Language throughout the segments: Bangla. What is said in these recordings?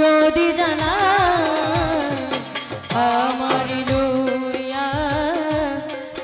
যদি জানা আমার লুইয়া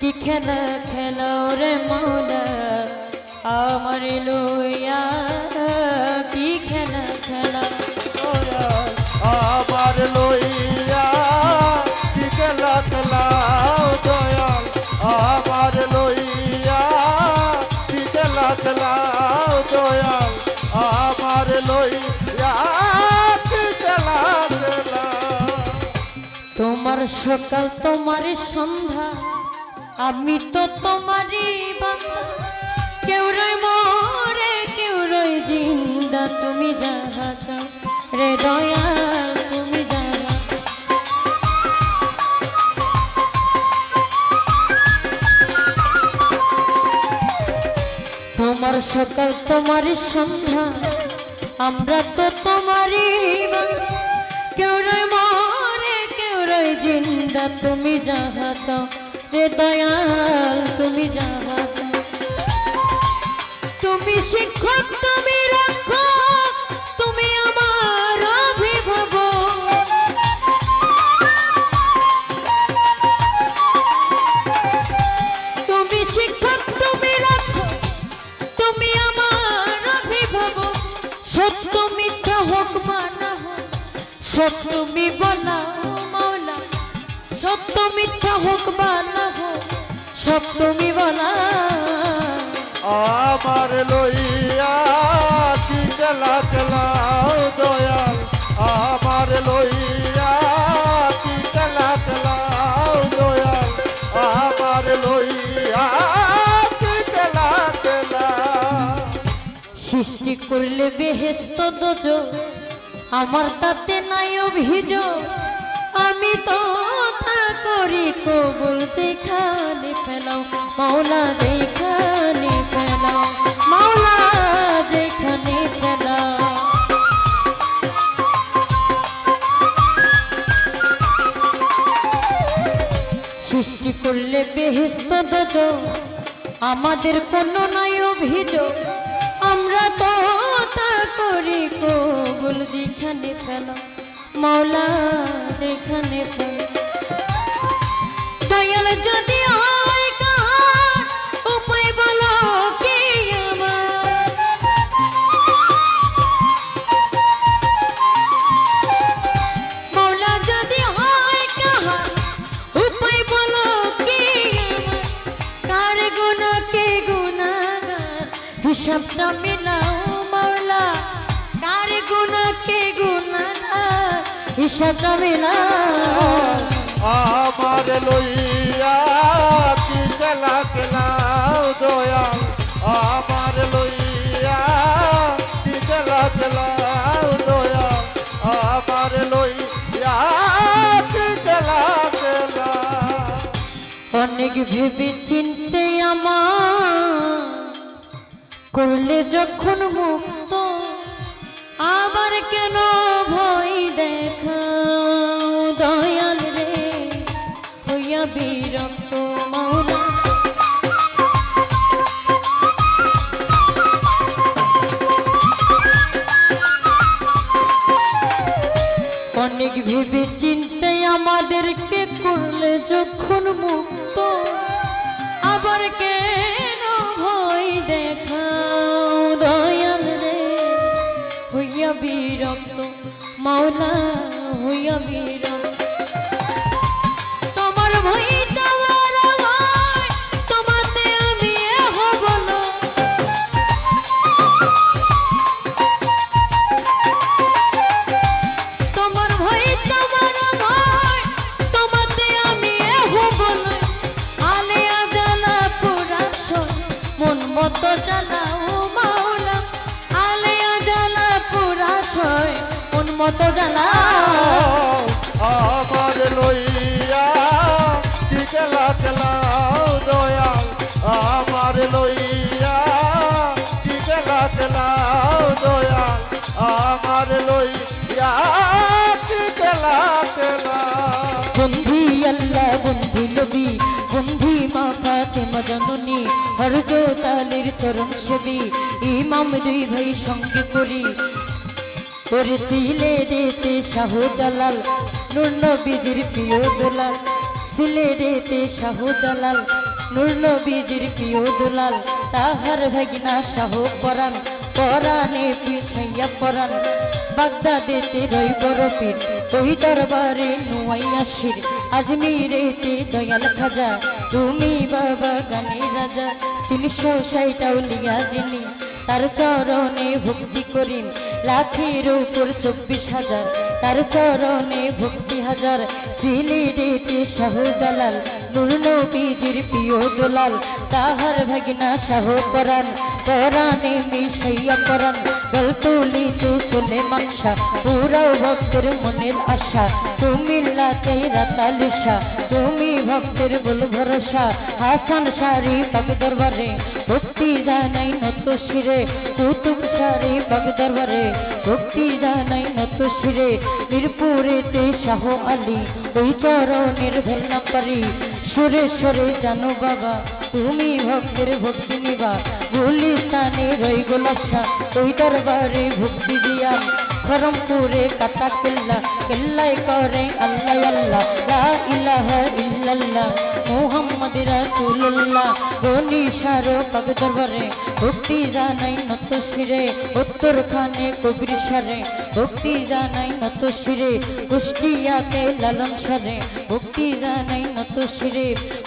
কি খেলা খেলাও রে মৌলা আমার লুইয়া তোমার সকাল তোমার সন্ধ্যা, আমি তো তোমারই বান্দা। কেউ রই মরে, কেউ রই জিন্দা, তুমি যাহা চাও। রে যাহা তোমার সকাল তোমার সন্ধ্যা, আমরা তো তোমারই বান্দা। জিন্দা তুমি যাহাত রে দয়াল তুমি যাহাত তুমি শিক্ষক তুমি তুমি বলা। আমার লইয়া খেলাও দয়াল। আমার লইয়া দয়াল। আমার সৃষ্টি করলে বেহেস্ত দোজ। আমার তাতে নাই অভিযোগ। আমি তা করি কবুল যেখানে ফেলাও, মাওলা যেখানে ফেলাও, মাওলা যেখানে ফেলাও। সৃষ্টি করলে বেহেস্ত আমাদের কোনো নাই অভিযোগ, আমরা তো তা করি কবুল যেখানে ফেলো মাওলা যেখানে ফেলো হিসাবটা মিলাও মাওলা। কার গুণা কে গুণাগার হিসাবটা মিলাও। আমার লইয়া কি খেলা খেলাও দয়াল? আমার লইয়া কি খেলা খেলাও দয়াল? আমার লইয়া কি খেলা খেলা অনেক ভেবে চিনতে আমার করলে যখন মুক্ত, আবার কেন ভয় দেখাও? ভেবে চিনতে আমাদেরকে করলে যখন মুক্ত, আবার কেন ভয় দেখাও দয়াল রে? হইয়া বিরক্ত, মাওলা, হইয়া বিরক্ত। মতো জানা আমার লইয়া কি খেলা খেলা দয়াল আমার লইয়া কি খেলা খেলা দয়াল আমার লইয়া কি খেলা খেলা বন্ধি আল্লাহ বন্ধি নবী বন্ধি মা ফাতেমা জননী হরজ তালির চরণ সেবী ইমাম দুই ভাই সঙ্গে করি। করেছিলে রেতে শাহ জালাল নুর নবীজির প্রিয় দোলাল। ছিলে রেতে শাহ জালাল নুর নবীজির প্রিয় দোলাল। তাহার ভাগিনা শাহ পরাণ পরাণে পিসাইয়া পরাণ বাগদাদেতে রই বড় পীর ওই দরবারে নুয়াইয়া শির আজমিরেতে দয়াল খাজা। তুমি বাবা গানে রাজা, তিনশো ষাট লিয়া যিনি তার চরণে ভক্তি করিন। লাখের উপর চব্বিশ হাজার, তার চরণে ভক্তি হাজার। সিলিডেতে শাহ জালাল নুর নবীজির প্রিয় দোলাল, তাহার ভাগিনা শাহ পরাণ, পরাণে মিশাইয়া পরাণ। গলতুলি তু সুলে মাংসা পুরাও ভক্তের মনের আশা। তুমি লাতে রাতালিশা তুমি ভক্তের বল ভরসা। হাসান সারি পাক দরবারে, ভক্তি জানাই নত শিরে। কুতুব সারি পাক দরবারে, ভক্তি জানাই নত শিরে। মিরপুরেতে শাহ আলী ওই চরণের ভেলনা পারি। সুরে সরে জানো বাবা, তুমি ভক্তের ভক্তি নিবা। গুলিস্তানে রই গোলাপসা ওই দরবারে ভক্তি দিয়া। খরমপুরে কাটা কেল্লা কেল্লাই করে আল্লাহ আল্লাহ ইল্লাহ ইল্লাল্লাহ। মুহাম্মদ রাসূলুল্লাহ গনি সারো পাক দরবারে, ভক্তি জানাই নত শিরে উত্তর খানে কবির সারে, ভক্তি জানাই নত শিরে, কুষ্টিয়াতে লালন সারে, ভক্তি জানাই নত শিরে,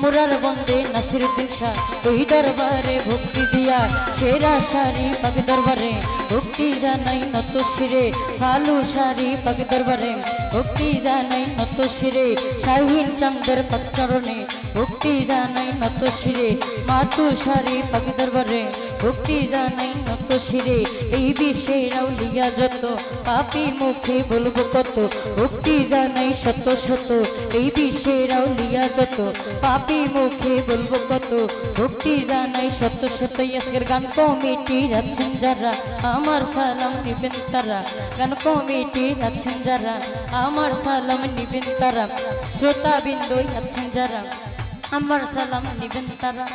মুরার বন্দে নাসির দিশা ওই দরবারে ভক্তি দিয়া, সেরা সারি পাক দরবারে, ভক্তি জানাই নত শিরে কালু সারি পাক দরবারে, ভক্তি জানাই নত শিরে, শাহিন চন্দ্র পচরণে ভক্তি জানাই নত শিরে মাতু সারি পাক দরবারে। ভক্তি জানাই নত শিরে, এই বিশ্বের আউলিয়া যত, পাপি মুখে বলব কত। ভক্তি জানাই শত শত, এই বিশ্বের আউলিয়া যত, পাপি মুখে বলব কত। ভক্তি জানাই শত শত, আজকের গান কমিটির আছেন যারা, আমার সালাম নিবেন তারা। গান কমিটির আছেন যারা, আমার সালাম নিবেন তারা। শ্রোতা বিন্দু যারা আমার সালাম নিবেন তারা।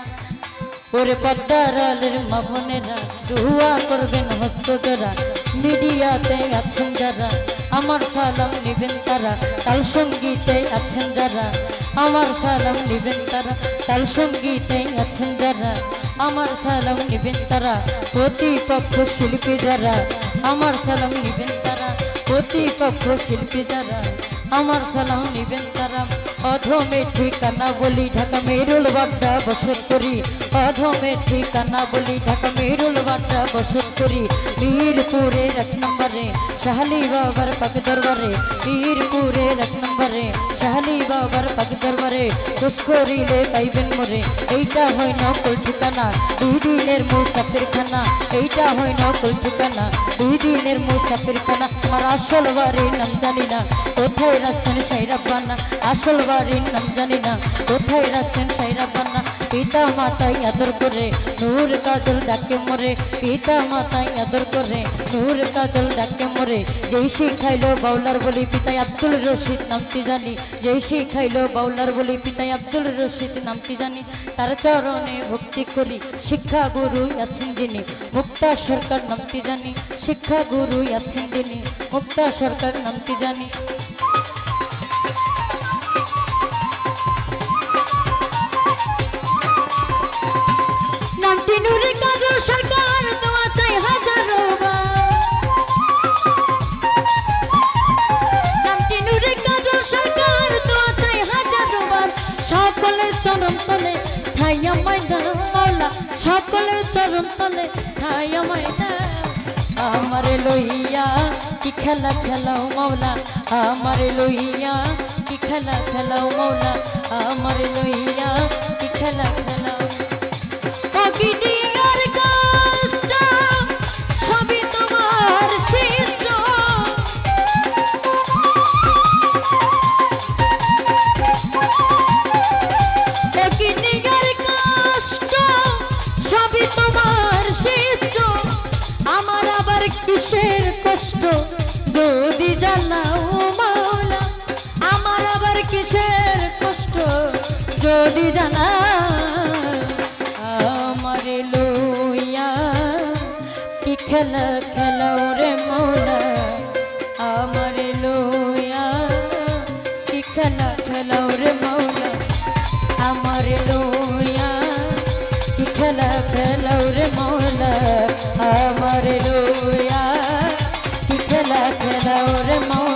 ওরে পদ্মার আলের মাভনেরা দুয়া করবেন হস্ত জোড়া মিডিয়াতে আছেন যারা, আমার সালাম নিবেন তারা। তাল সঙ্গীতে আছেন যারা, আমার সালাম নিবেন তারা। তাল সঙ্গীতে আছেন যারা, আমার সালাম নিবেন তারা। প্রতিপক্ষ শিল্পী যারা, আমার সালাম নিবেন তারা। প্রতিপক্ষ শিল্পী যারা। আমার সালাম নিবেন তারা। অধমের ঠিকানা বলি ঢাকা মেরুল বাড্ডা বসত করি অধমের ঠিকানা বলি ঢাকা মেরুল বাড্ডা বসত করি। বীরপুরের এক নম্বরে বাবার পাক দরবারে। বীরপুরের এক নম্বরে বাবার পাক দরবারে। করিলে পাইবেন মোরে। এইটা হয় নকল ঠিকানা, দুই দিনের মুসাফির খানা। এইটা হয় নকল ঠিকানা, দুই দিনের মুসাফির খানা। আমার আসল বাড়ির নাম জানি না, কোথায় রাখছেন সাইরাবানা আসল বাড়ির নাম জানি না, কোথায় রাখছেন সাইরাবানা পিতা মাতাই আদর করে, নূর কাজল ডাকে মরে। পিতা মাতাই আদর করে, নূর কাজল ডাকে মরে। যেই শিখাইলো বাউলার বলি পিতাই আব্দুল রশিদ, নামটি জানি। যেই শিখাইলো বাউলার বলি পিতাই আব্দুল রশিদ, নামটি জানি। তার চরণে ভক্তি করি, শিক্ষা গুরু আছেন যিনি। মুক্তা সরকার, নামটি জানি। শিক্ষা গুরু আছেন যিনি। মুক্তা সরকার, নামটি জানি। নামটি নুরে কাজল সরকার তোমা চাই হাজারো নামটি নুরে কাজল সরকার তোমা চাই হাজারো বার। সকলের চরণ তলে ঠাইয়া ময়দান, মাওলা, সকলের আমারে লইয়া কি খেলা খেলাও মাওলা, আমারে লইয়া কি খেলা খেলাও মাওলা, আমারে লইয়া কি খেলা খেলাও কিসের কষ্ট? জ্বালা ও মাওলা আমার আবার কিসের কষ্ট? যদি জানা খেলা খেলাও রে মৌলা আমার লোয়া কি খেলা খেলাও রে মৌলা আমার লোয়া কি খেলা খেলাও রে মৌলা আমার লোয়া কি খেলা খেলাও রে মৌলা